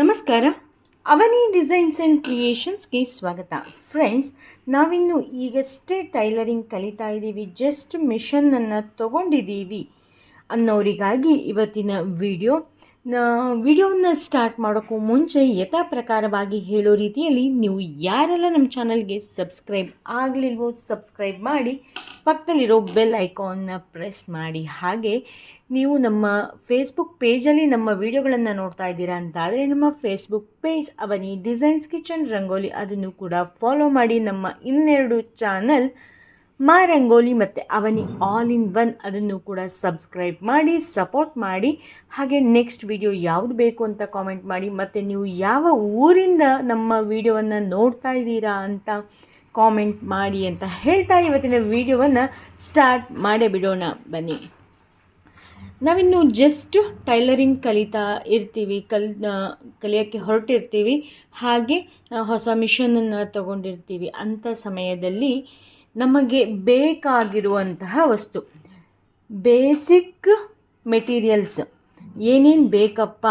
ನಮಸ್ಕಾರ. ಅವನಿ designs and ಕ್ರಿಯೇಷನ್ಸ್ಗೆ ಸ್ವಾಗತ. Friends, ನಾವಿನ್ನು ಈಗಷ್ಟೇ ಟೈಲರಿಂಗ್ ಕಲಿತಾ ಇದ್ದೀವಿ. ಜಸ್ಟ್ ಮಿಷನ್ನನ್ನು ತಗೊಂಡಿದ್ದೀವಿ ಅನ್ನೋರಿಗಾಗಿ ಇವತ್ತಿನ ವಿಡಿಯೋ ವಿಡಿಯೋವನ್ನು ಸ್ಟಾರ್ಟ್ ಮಾಡೋಕ್ಕೂ ಮುಂಚೆ ಯಥಾ ಪ್ರಕಾರವಾಗಿ ಹೇಳೋ ರೀತಿಯಲ್ಲಿ ನೀವು ಯಾರೆಲ್ಲ ನಮ್ಮ ಚಾನಲ್ಗೆ ಸಬ್ಸ್ಕ್ರೈಬ್ ಆಗಲಿಲ್ವೋ ಸಬ್ಸ್ಕ್ರೈಬ್ ಮಾಡಿ, ಪಕ್ಕದಲ್ಲಿರೋ ಬೆಲ್ ಐಕಾನ್ನ ಪ್ರೆಸ್ ಮಾಡಿ. ಹಾಗೆ ನೀವು ನಮ್ಮ ಫೇಸ್ಬುಕ್ ಪೇಜಲ್ಲಿ ನಮ್ಮ ವಿಡಿಯೋಗಳನ್ನು ನೋಡ್ತಾ ಇದ್ದೀರಾ ಅಂತಾದರೆ ನಮ್ಮ Facebook page Avani designs kitchen rangoli ಅದನ್ನು ಕೂಡ ಫಾಲೋ ಮಾಡಿ ನಮ್ಮ ಇನ್ನೆರಡು ಚಾನಲ್ ಮಾ ರಂಗೋಲಿ ಮತ್ತು ಅವನಿ ಆಲ್ ಇನ್ ಒನ್ ಅದನ್ನು ಕೂಡ ಸಬ್ಸ್ಕ್ರೈಬ್ ಮಾಡಿ ಸಪೋರ್ಟ್ ಮಾಡಿ. ಹಾಗೆ ನೆಕ್ಸ್ಟ್ ವಿಡಿಯೋ ಯಾವುದು ಬೇಕು ಅಂತ ಕಾಮೆಂಟ್ ಮಾಡಿ. ಮತ್ತು ನೀವು ಯಾವ ಊರಿಂದ ನಮ್ಮ ವಿಡಿಯೋವನ್ನು ನೋಡ್ತಾ ಇದ್ದೀರಾ ಅಂತ ಕಾಮೆಂಟ್ ಮಾಡಿ ಅಂತ ಹೇಳ್ತಾ ಇವತ್ತಿನ ವಿಡಿಯೋವನ್ನು ಸ್ಟಾರ್ಟ್ ಮಾಡೇ ಬಿಡೋಣ. ಬನ್ನಿ. ನಾವಿನ್ನು ಜಸ್ಟ್ ಟೈಲರಿಂಗ್ ಕಲಿತಾ ಇರ್ತೀವಿ, ಕಲ್ ಕಲಿಯೋಕ್ಕೆ ಹೊರಟಿರ್ತೀವಿ. ಹಾಗೆ ಹೊಸ ಮಿಷನನ್ನು ತಗೊಂಡಿರ್ತೀವಿ. ಅಂಥ ಸಮಯದಲ್ಲಿ ನಮಗೆ ಬೇಕಾಗಿರುವಂತಹ ವಸ್ತು. Basic materials. ಏನೇನು ಬೇಕಪ್ಪ?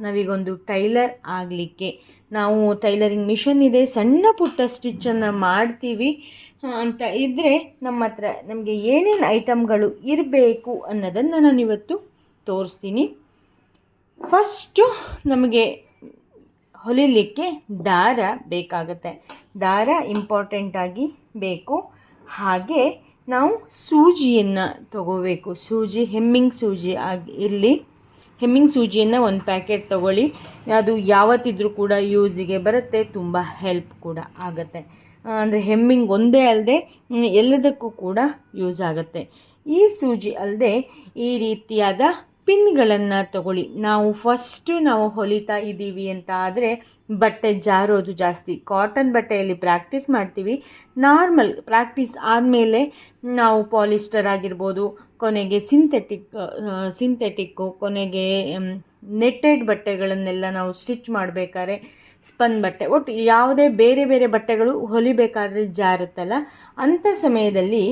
ನಾವೀಗೊಂದು ಟೈಲರ್ ಆಗಲಿಕ್ಕೆ. ನಾವು ಟೈಲರಿಂಗ್ ಮಿಷನ್ ಇದೆ, ಸಣ್ಣ ಪುಟ್ಟ ಸ್ಟಿಚ್ಚನ್ನು ಮಾಡ್ತೀವಿ. ಅಂತ ಇದ್ದರೆ ನಮ್ಮ ಹತ್ರ ನಮಗೆ ಏನೇನು ಐಟಮ್ಗಳು ಇರಬೇಕು ಅನ್ನೋದನ್ನು ನಾನಿವತ್ತು ತೋರಿಸ್ತೀನಿ. ಫಸ್ಟು ನಮಗೆ ಹೊಲಿಲಿಕ್ಕೆ ದಾರ ಬೇಕಾಗುತ್ತೆ. ದಾರ ಇಂಪಾರ್ಟೆಂಟಾಗಿ ಬೇಕು. ಹಾಗೆ ನಾವು ಸೂಜಿಯನ್ನು ತಗೋಬೇಕು. ಸೂಜಿ, ಹೆಮ್ಮಿಂಗ್ ಸೂಜಿ ಆಗಿ ಇರಲಿ. ಹೆಮ್ಮಿಂಗ್ ಸೂಜಿಯನ್ನು ಒಂದು ಪ್ಯಾಕೆಟ್ ತಗೊಳ್ಳಿ. ಅದು ಯಾವತ್ತಿದ್ರೂ ಕೂಡ ಯೂಸಿಗೆ ಬರುತ್ತೆ, ತುಂಬ ಹೆಲ್ಪ್ ಕೂಡ ಆಗುತ್ತೆ. ಅಂದರೆ ಹೆಮ್ಮಿಂಗ್ ಒಂದೇ ಅಲ್ಲದೆ ಎಲ್ಲದಕ್ಕೂ ಕೂಡ ಯೂಸ್ ಆಗುತ್ತೆ. ಈ ಸೂಜಿ ಅಲ್ಲದೆ ಈ ರೀತಿಯಾದ ಪಿನ್ಗಳನ್ನು ತಗೊಳ್ಳಿ. ನಾವು ಫಸ್ಟು ನಾವು ಹೊಲಿತಾ ಇದ್ದೀವಿ ಅಂತ ಆದರೆ ಬಟ್ಟೆ ಜಾರೋದು ಜಾಸ್ತಿ. ಕಾಟನ್ ಬಟ್ಟೆಯಲ್ಲಿ ಪ್ರಾಕ್ಟೀಸ್ ಮಾಡ್ತೀವಿ. ನಾರ್ಮಲ್ ಪ್ರಾಕ್ಟೀಸ್ ಆದಮೇಲೆ ನಾವು ಪಾಲಿಸ್ಟರ್ ಆಗಿರ್ಬೋದು ಕೊನೆಗೆ ಸಿಂಥೆಟಿಕ್ ಸಿಂಥೆಟಿಕ್ಕು ಕೊನೆಗೆ ನೆಟ್ಟೆಡ್ ಬಟ್ಟೆಗಳನ್ನೆಲ್ಲ ನಾವು ಸ್ಟಿಚ್ ಮಾಡಬೇಕಾದ್ರೆ ಸ್ಪನ್ ಬಟ್ಟೆ. ಒಟ್ಟು ಯಾವುದೇ ಬೇರೆ ಬೇರೆ ಬಟ್ಟೆಗಳು ಹೊಲಿಬೇಕಾದ್ರೆ ಜಾರುತ್ತಲ್ಲ. ಅಂಥ ಸಮಯದಲ್ಲಿ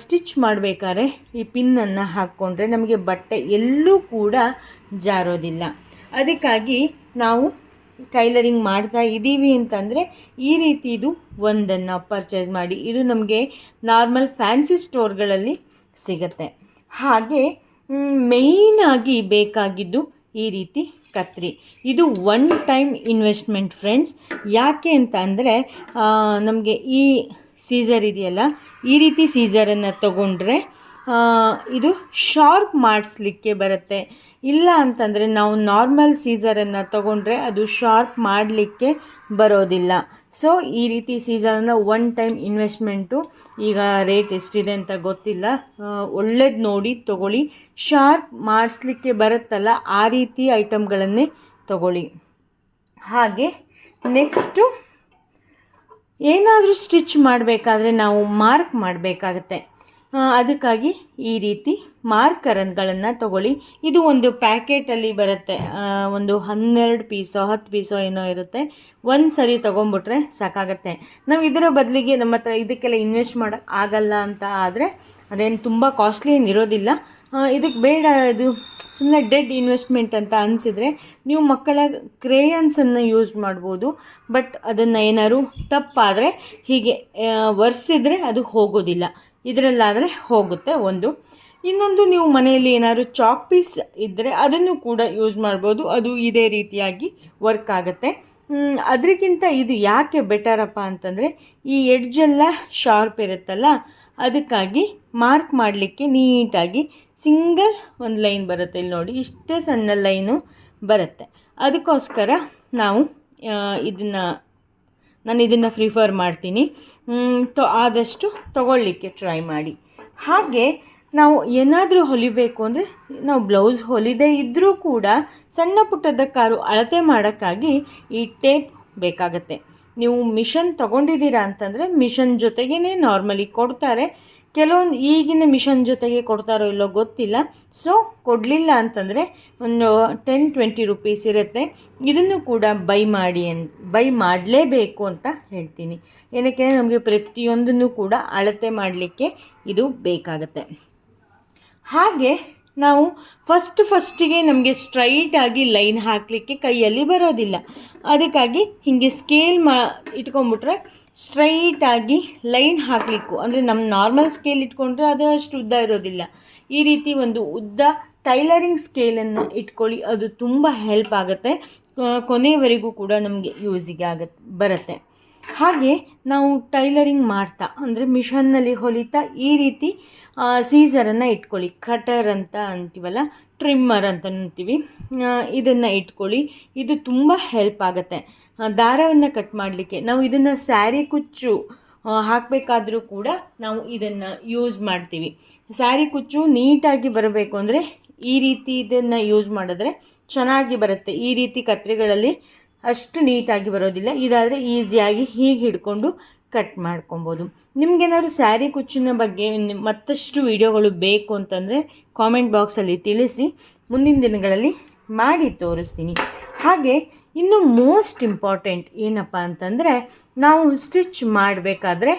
ಸ್ಟಿಚ್ ಮಾಡಬೇಕಾದ್ರೆ ಈ ಪಿನ್ನನ್ನು ಹಾಕ್ಕೊಂಡ್ರೆ ನಮಗೆ ಬಟ್ಟೆ ಎಲ್ಲೂ ಕೂಡ ಜಾರೋದಿಲ್ಲ. ಅದಕ್ಕಾಗಿ ನಾವು ಟೈಲರಿಂಗ್ ಮಾಡ್ತಾ ಇದ್ದೀವಿ ಅಂತಂದರೆ ಈ ರೀತಿ ಇದು ಒಂದನ್ನು ಪರ್ಚೇಸ್ ಮಾಡಿ. ಇದು ನಮಗೆ ನಾರ್ಮಲ್ ಫ್ಯಾನ್ಸಿ ಸ್ಟೋರ್ಗಳಲ್ಲಿ ಸಿಗುತ್ತೆ. ಹಾಗೆ ಮೇಯ್ನಾಗಿ ಬೇಕಾಗಿದ್ದು ಈ ರೀತಿ ಕತ್ರಿ. ಇದು ಒನ್ ಟೈಮ್ ಇನ್ವೆಸ್ಟ್ಮೆಂಟ್ ಫ್ರೆಂಡ್ಸ್ ಯಾಕೆ ಅಂತ ಅಂದರೆ ನಮಗೆ ಈ ಸೀಸರ್ ಇದೆಯಲ್ಲ, ಈ ರೀತಿ ಸೀಸರನ್ನು ತಗೊಂಡ್ರೆ ಇದು ಶಾರ್ಪ್ ಮಾಡಿಸ್ಲಿಕ್ಕೆ ಬರುತ್ತೆ. ಇಲ್ಲ ಅಂತಂದರೆ ನಾವು ನಾರ್ಮಲ್ ಸೀಸರನ್ನು ತಗೊಂಡ್ರೆ ಅದು ಶಾರ್ಪ್ ಮಾಡಲಿಕ್ಕೆ ಬರೋದಿಲ್ಲ. ಸೊ ಈ ರೀತಿ ಸೀಸರನ್ನು ಒನ್ ಟೈಮ್ ಇನ್ವೆಸ್ಟ್ಮೆಂಟು ಈಗ ರೇಟ್ ಎಷ್ಟಿದೆ ಅಂತ ಗೊತ್ತಿಲ್ಲ. ಒಳ್ಳೇದು ನೋಡಿ ತಗೊಳ್ಳಿ. ಶಾರ್ಪ್ ಮಾಡಿಸ್ಲಿಕ್ಕೆ ಬರುತ್ತಲ್ಲ, ಆ ರೀತಿ ಐಟಮ್ಗಳನ್ನೇ ತಗೊಳ್ಳಿ. ಹಾಗೆ ನೆಕ್ಸ್ಟು ಏನಾದರೂ ಸ್ಟಿಚ್ ಮಾಡಬೇಕಾದ್ರೆ ನಾವು ಮಾರ್ಕ್ ಮಾಡಬೇಕಾಗತ್ತೆ. ಅದಕ್ಕಾಗಿ ಈ ರೀತಿ ಮಾರ್ಕರನ್ಗಳನ್ನು ತಗೊಳ್ಳಿ. ಇದು ಒಂದು ಪ್ಯಾಕೆಟಲ್ಲಿ ಬರುತ್ತೆ. ಒಂದು ಹನ್ನೆರಡು ಪೀಸೋ, ಹತ್ತು ಪೀಸೋ ಏನೋ ಇರುತ್ತೆ. ಒಂದು ಸರಿ ತೊಗೊಂಬಿಟ್ರೆ ಸಾಕಾಗತ್ತೆ. ನಾವು ಇದರ ಬದಲಿಗೆ ನಮ್ಮ ಹತ್ರ ಇದಕ್ಕೆಲ್ಲ ಇನ್ವೆಸ್ಟ್ ಮಾಡೋಕ್ಕೆ ಆಗಲ್ಲ ಅಂತ ಆದರೆ ಅದೇನು ತುಂಬ ಕಾಸ್ಟ್ಲಿ ಏನು ಇರೋದಿಲ್ಲ. ಇದಕ್ಕೆ ಬೇಡ ಇದು. ಸುಮ್ಮನೆ ಡೆಡ್ ಇನ್ವೆಸ್ಟ್ಮೆಂಟ್ ಅಂತ ಅನಿಸಿದ್ರೆ ನೀವು ಮಕ್ಕಳ ಕ್ರೇಯನ್ಸನ್ನು ಯೂಸ್ ಮಾಡ್ಬೋದು. ಬಟ್ ಅದನ್ನು ಏನಾದ್ರು ತಪ್ಪಾದರೆ ಹೀಗೆ ಒರೆಸಿದ್ರೆ ಅದು ಹೋಗೋದಿಲ್ಲ. ಇದರಲ್ಲಾದರೆ ಹೋಗುತ್ತೆ ಒಂದು. ಇನ್ನೊಂದು ನೀವು ಮನೆಯಲ್ಲಿ ಏನಾದ್ರು ಚಾಕ್ ಪೀಸ್ ಇದ್ದರೆ ಅದನ್ನು ಕೂಡ ಯೂಸ್ ಮಾಡ್ಬೋದು. ಅದು ಇದೇ ರೀತಿಯಾಗಿ ವರ್ಕ್ ಆಗುತ್ತೆ. ಅದಕ್ಕಿಂತ ಇದು ಯಾಕೆ ಬೆಟರಪ್ಪ ಅಂತಂದರೆ ಈ ಎಡ್ಜೆಲ್ಲ ಶಾರ್ಪ್ ಇರುತ್ತಲ್ಲ, ಅದಕ್ಕಾಗಿ ಮಾರ್ಕ್ ಮಾಡಲಿಕ್ಕೆ ನೀಟಾಗಿ ಸಿಂಗಲ್ ಒಂದು ಲೈನ್ ಬರುತ್ತೆ ಇಲ್ಲಿ ನೋಡಿ. ಇಷ್ಟೇ ಸಣ್ಣ ಲೈನು ಬರುತ್ತೆ. ಅದಕ್ಕೋಸ್ಕರ ನಾವು ಇದನ್ನು, ನಾನು ಇದನ್ನು ಪ್ರಿಫರ್ ಮಾಡ್ತೀನಿ. ತೊ, ಆದಷ್ಟು ತಗೊಳ್ಳಿಕ್ಕೆ ಟ್ರೈ ಮಾಡಿ. ಹಾಗೆ ನಾವು ಏನಾದರೂ ಹೊಲಿಬೇಕು ಅಂದರೆ ನಾವು ಬ್ಲೌಸ್ ಹೊಲಿದೇ ಇದ್ದರೂ ಕೂಡ ಸಣ್ಣ ಪುಟ್ಟದ ಕಾರು ಅಳತೆ ಮಾಡೋಕ್ಕಾಗಿ ಈ ಟೇಪ್ ಬೇಕಾಗತ್ತೆ. ನೀವು ಮಿಷನ್ ತೊಗೊಂಡಿದ್ದೀರಾ ಅಂತಂದರೆ ಮಿಷನ್ ಜೊತೆಗೇ ನಾರ್ಮಲಿ ಕೊಡ್ತಾರೆ. ಕೆಲವೊಂದು ಈಗಿನ ಮಿಷನ್ ಜೊತೆಗೆ ಕೊಡ್ತಾರೋ ಇಲ್ಲೋ ಗೊತ್ತಿಲ್ಲ. ಸೊ ಕೊಡಲಿಲ್ಲ ಅಂತಂದರೆ ಒಂದು ಟೆನ್ ಟ್ವೆಂಟಿ ರುಪೀಸ್ ಇರುತ್ತೆ. ಇದನ್ನು ಕೂಡ ಬೈ ಮಾಡಿ ಅನ್ ಬೈ ಮಾಡಲೇಬೇಕು ಅಂತ ಹೇಳ್ತೀನಿ. ಏನಕ್ಕೆ ನಮಗೆ ಪ್ರತಿಯೊಂದನ್ನು ಕೂಡ ಅಳತೆ ಮಾಡಲಿಕ್ಕೆ ಇದು ಬೇಕಾಗತ್ತೆ. ಹಾಗೆ ನಾವು ಫಸ್ಟ್ ಫಸ್ಟಿಗೆ ನಮಗೆ ಸ್ಟ್ರೈಟಾಗಿ ಲೈನ್ ಹಾಕಲಿಕ್ಕೆ ಕೈಯಲ್ಲಿ ಬರೋದಿಲ್ಲ. ಅದಕ್ಕಾಗಿ ಹೀಗೆ ಸ್ಕೇಲ್ ಮಾ, ಇಟ್ಕೊಂಡ್ಬಿಟ್ರೆ ಸ್ಟ್ರೈಟಾಗಿ ಲೈನ್ ಹಾಕಲಿಕ್ಕೂ. ಅಂದರೆ ನಮ್ಮ ನಾರ್ಮಲ್ ಸ್ಕೇಲ್ ಇಟ್ಕೊಂಡ್ರೆ ಅದು ಅಷ್ಟು ಉದ್ದ ಇರೋದಿಲ್ಲ. ಈ ರೀತಿ ಒಂದು ಉದ್ದ ಟೈಲರಿಂಗ್ ಸ್ಕೇಲನ್ನು ಇಟ್ಕೊಳ್ಳಿ, ಅದು ತುಂಬ ಹೆಲ್ಪ್ ಆಗುತ್ತೆ. ಕೊನೆಯವರೆಗೂ ಕೂಡ ನಮಗೆ ಯೂಸಿಗೆ ಆಗತ್ತೆ ಬರುತ್ತೆ. ಹಾಗೆ ನಾವು ಟೈಲರಿಂಗ್ ಮಾಡ್ತಾ, ಅಂದರೆ ಮಿಷನ್ನಲ್ಲಿ ಹೊಲಿತಾ ಈ ರೀತಿ ಸೀಸರನ್ನು ಇಟ್ಕೊಳ್ಳಿ. ಕಟರ್ ಅಂತ ಅಂತೀವಲ್ಲ ಟ್ರಿಮ್ಮರ್ ಅಂತ ಅಂತೀವಿ. ಇದನ್ನು ಇಟ್ಕೊಳ್ಳಿ. ಇದು ತುಂಬ ಹೆಲ್ಪ್ ಆಗುತ್ತೆ. ದಾರವನ್ನು ಕಟ್ ಮಾಡಲಿಕ್ಕೆ ನಾವು ಇದನ್ನು ಸ್ಯಾರಿ ಕುಚ್ಚು ಹಾಕಬೇಕಾದ್ರೂ ಕೂಡ ನಾವು ಇದನ್ನು ಯೂಸ್ ಮಾಡ್ತೀವಿ. ಸ್ಯಾರಿ ಕುಚ್ಚು ನೀಟಾಗಿ ಬರಬೇಕು ಅಂದರೆ ಈ ರೀತಿ ಇದನ್ನು ಯೂಸ್ ಮಾಡಿದ್ರೆ ಚೆನ್ನಾಗಿ ಬರುತ್ತೆ. ಈ ರೀತಿ ಕತ್ರಿಗಳಲ್ಲಿ ಅಷ್ಟು ನೀಟಾಗಿ ಬರೋದಿಲ್ಲ. ಇದಾದರೆ ಈಸಿಯಾಗಿ ಹೀಗೆ ಹಿಡ್ಕೊಂಡು ಕಟ್ ಮಾಡ್ಕೊಬೋದು. ನಿಮಗೇನಾದ್ರು ಸ್ಯಾರಿ ಕುಚ್ಚಿನ ಬಗ್ಗೆ ಮತ್ತಷ್ಟು ವಿಡಿಯೋಗಳು ಬೇಕು ಅಂತಂದರೆ ಕಾಮೆಂಟ್ ಬಾಕ್ಸಲ್ಲಿ ತಿಳಿಸಿ. ಮುಂದಿನ ದಿನಗಳಲ್ಲಿ ಮಾಡಿ ತೋರಿಸ್ತೀನಿ. ಹಾಗೆ ಇನ್ನು ಮೋಸ್ಟ್ ಇಂಪಾರ್ಟೆಂಟ್ ಏನಪ್ಪ ಅಂತಂದರೆ ನಾವು ಸ್ಟಿಚ್ ಮಾಡಬೇಕಾದ್ರೆ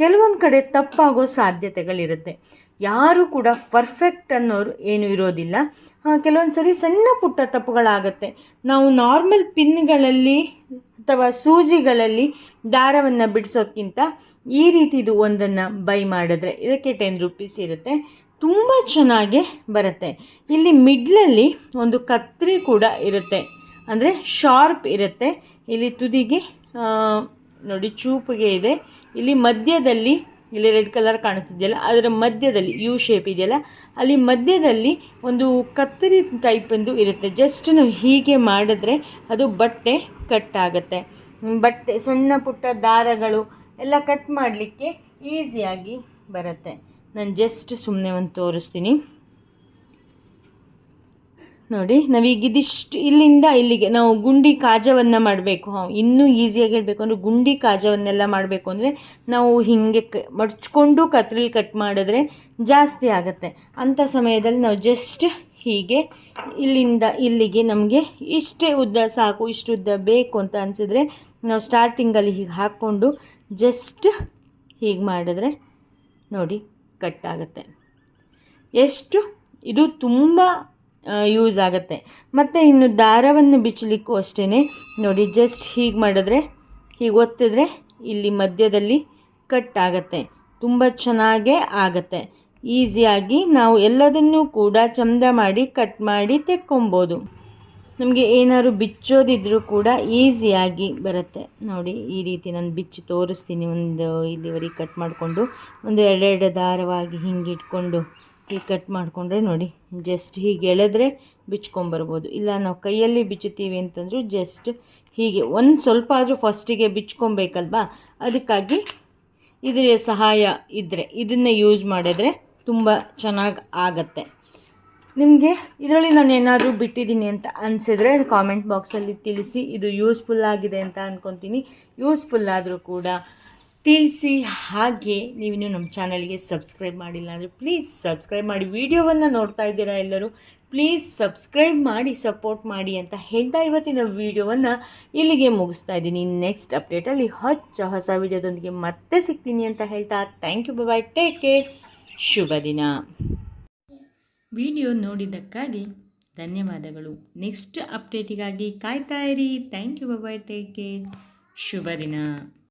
ಕೆಲವೊಂದು ಕಡೆ ತಪ್ಪಾಗೋ ಸಾಧ್ಯತೆಗಳಿರುತ್ತೆ. ಯಾರು ಕೂಡ ಪರ್ಫೆಕ್ಟ್ ಅನ್ನೋರು ಏನೂ ಇರೋದಿಲ್ಲ. ಕೆಲವೊಂದು ಸರಿ ಸಣ್ಣ ಪುಟ್ಟ ತಪ್ಪುಗಳಾಗತ್ತೆ. ನಾವು ನಾರ್ಮಲ್ ಪಿನ್ಗಳಲ್ಲಿ ಅಥವಾ ಸೂಜಿಗಳಲ್ಲಿ ದಾರವನ್ನು ಬಿಡಿಸೋಕ್ಕಿಂತ ಈ ರೀತಿದು ಒಂದನ್ನು ಬೈ ಮಾಡಿದ್ರೆ ಇದಕ್ಕೆ ಟೆನ್ ರುಪೀಸ್ ಇರುತ್ತೆ. ತುಂಬ ಚೆನ್ನಾಗಿ ಬರುತ್ತೆ. ಇಲ್ಲಿ ಮಿಡ್ಲಲ್ಲಿ ಒಂದು ಕತ್ರಿ ಕೂಡ ಇರುತ್ತೆ. ಅಂದರೆ ಶಾರ್ಪ್ ಇರುತ್ತೆ. ಇಲ್ಲಿ ತುದಿಗೆ ನೋಡಿ ಚೂಪಿಗೆ ಇದೆ. ಇಲ್ಲಿ ಮಧ್ಯದಲ್ಲಿ ಇಲ್ಲಿ ರೆಡ್ ಕಲರ್ ಕಾಣಿಸ್ತಿದೆಯಲ್ಲ, ಅದರ ಮಧ್ಯದಲ್ಲಿ ಯು ಶೇಪ್ ಇದೆಯಲ್ಲ, ಅಲ್ಲಿ ಮಧ್ಯದಲ್ಲಿ ಒಂದು ಕತ್ತರಿ ಟೈಪ್ ಒಂದು ಇರುತ್ತೆ. ಜಸ್ಟ್ ನಾವು ಹೀಗೆ ಮಾಡಿದ್ರೆ ಅದು ಬಟ್ಟೆ ಕಟ್ ಆಗುತ್ತೆ. ಬಟ್ಟೆ, ಸಣ್ಣ ಪುಟ್ಟ ದಾರಗಳು ಎಲ್ಲ ಕಟ್ ಮಾಡಲಿಕ್ಕೆ ಈಸಿಯಾಗಿ ಬರುತ್ತೆ. ನಾನು ಜಸ್ಟ್ ಸುಮ್ಮನೆ ಒಂದು ತೋರಿಸ್ತೀನಿ. ನೋಡಿ ನಾವೀಗ ಇದಿಷ್ಟು ಇಲ್ಲಿಂದ ಇಲ್ಲಿಗೆ, ನಾವು ಗುಂಡಿ ಕಾಜವನ್ನು ಮಾಡಬೇಕು. ಇನ್ನೂ ಈಸಿಯಾಗಿ ಹೇಳಬೇಕು ಅಂದರೆ ಗುಂಡಿ ಕಾಜವನ್ನೆಲ್ಲ ಮಾಡಬೇಕು ಅಂದರೆ ನಾವು ಹೀಗೆ ಕ, ಮಡ್ಚ್ಕೊಂಡು ಕತ್ರಿಲಿ ಕಟ್ ಮಾಡಿದ್ರೆ ಜಾಸ್ತಿ ಆಗುತ್ತೆ. ಅಂಥ ಸಮಯದಲ್ಲಿ ನಾವು ಜಸ್ಟ್ ಹೀಗೆ ಇಲ್ಲಿಂದ ಇಲ್ಲಿಗೆ ನಮಗೆ ಇಷ್ಟೇ ಉದ್ದ ಸಾಕು, ಇಷ್ಟು ಉದ್ದ ಬೇಕು ಅಂತ ಅನಿಸಿದ್ರೆ ನಾವು ಸ್ಟಾರ್ಟಿಂಗಲ್ಲಿ ಹೀಗೆ ಹಾಕ್ಕೊಂಡು ಜಸ್ಟ್ ಹೀಗೆ ಮಾಡಿದ್ರೆ ನೋಡಿ ಕಟ್ ಆಗುತ್ತೆ. ಎಷ್ಟು, ಇದು ತುಂಬ ಯೂಸ್ ಆಗುತ್ತೆ. ಮತ್ತು ಇನ್ನು ದಾರವನ್ನು ಬಿಚ್ಚಲಿಕ್ಕೂ ಅಷ್ಟೇ ನೋಡಿ ಜಸ್ಟ್ ಹೀಗೆ ಮಾಡಿದ್ರೆ, ಹೀಗೆ ಒತ್ತಿದ್ರೆ ಇಲ್ಲಿ ಮಧ್ಯದಲ್ಲಿ ಕಟ್ ಆಗುತ್ತೆ. ತುಂಬ ಚೆನ್ನಾಗೇ ಆಗುತ್ತೆ. ಈಸಿಯಾಗಿ ನಾವು ಎಲ್ಲದನ್ನೂ ಕೂಡ ಚಂದ ಮಾಡಿ ಕಟ್ ಮಾಡಿ ತೆಕ್ಕೊಬೋದು. ನಮಗೆ ಏನಾದ್ರು ಬಿಚ್ಚೋದಿದ್ರೂ ಕೂಡ ಈಸಿಯಾಗಿ ಬರುತ್ತೆ. ನೋಡಿ, ಈ ರೀತಿ ನಾನು ಬಿಚ್ಚಿ ತೋರಿಸ್ತೀನಿ ಒಂದು ಇಲ್ಲಿವರೆಗೆ ಕಟ್ ಮಾಡಿಕೊಂಡು. ಒಂದು ಎರಡೆರಡು ದಾರವಾಗಿ ಹಿಂಗೆ ಇಟ್ಕೊಂಡು. ಹೀಗೆ ಕಟ್ ಮಾಡಿಕೊಂಡ್ರೆ ನೋಡಿ ಜಸ್ಟ್ ಹೀಗೆ ಎಳೆದ್ರೆ ಬಿಚ್ಕೊಂಬರ್ಬೋದು. ಇಲ್ಲ, ನಾವು ಕೈಯಲ್ಲಿ ಬಿಚ್ಚುತ್ತೀವಿ ಅಂತಂದರೂ ಜಸ್ಟ್ ಹೀಗೆ ಒಂದು ಸ್ವಲ್ಪ ಆದರೂ ಫಸ್ಟಿಗೆ ಬಿಚ್ಕೊಬೇಕಲ್ವಾ? ಅದಕ್ಕಾಗಿ ಇದರ ಸಹಾಯ ಇದ್ದರೆ ಇದನ್ನು ಯೂಸ್ ಮಾಡಿದ್ರೆ ತುಂಬ ಚೆನ್ನಾಗಿ ಆಗತ್ತೆ. ನಿಮಗೆ ಇದರಲ್ಲಿ ನಾನು ಏನಾದರೂ ಬಿಟ್ಟಿದ್ದೀನಿ ಅಂತ ಅನಿಸಿದ್ರೆ ಕಾಮೆಂಟ್ ಬಾಕ್ಸಲ್ಲಿ ತಿಳಿಸಿ, ಇದು ಯೂಸ್ಫುಲ್ ಆಗಿದೆ ಅಂತ ಅಂದ್ಕೊತೀನಿ ಯೂಸ್ಫುಲ್ ಆದರೂ ಕೂಡ ತಿಳಿಸಿ ಹಾಗೆ ನೀವಿನ್ನೂ ನಮ್ಮ ಚಾನಲ್ಗೆ ಸಬ್ಸ್ಕ್ರೈಬ್ ಮಾಡಿಲ್ಲ ಅಂದರೆ ಪ್ಲೀಸ್ ಸಬ್ಸ್ಕ್ರೈಬ್ ಮಾಡಿ. ವಿಡಿಯೋವನ್ನು ನೋಡ್ತಾ ಇದ್ದೀರಾ ಎಲ್ಲರೂ, ಪ್ಲೀಸ್ ಸಬ್ಸ್ಕ್ರೈಬ್ ಮಾಡಿ, ಸಪೋರ್ಟ್ ಮಾಡಿ ಅಂತ ಹೇಳ್ತಾ ಇವತ್ತಿನ ವಿಡಿಯೋವನ್ನು ಇಲ್ಲಿಗೆ ಮುಗಿಸ್ತಾ ಇದ್ದೀನಿ. ನೆಕ್ಸ್ಟ್ ಅಪ್ಡೇಟಲ್ಲಿ ಹೊಚ್ಚ ಹೊಸ ವಿಡಿಯೋದೊಂದಿಗೆ ಮತ್ತೆ ಸಿಗ್ತೀನಿ ಅಂತ ಹೇಳ್ತಾ. Thank you bye take care ಶುಭ ದಿನ. ವಿಡಿಯೋ ನೋಡಿದ್ದಕ್ಕಾಗಿ ಧನ್ಯವಾದಗಳು. ನೆಕ್ಸ್ಟ್ ಅಪ್ಡೇಟಿಗಾಗಿ ಕಾಯ್ತಾ ಇರಿ. Thank you bye take care ಶುಭ ದಿನ.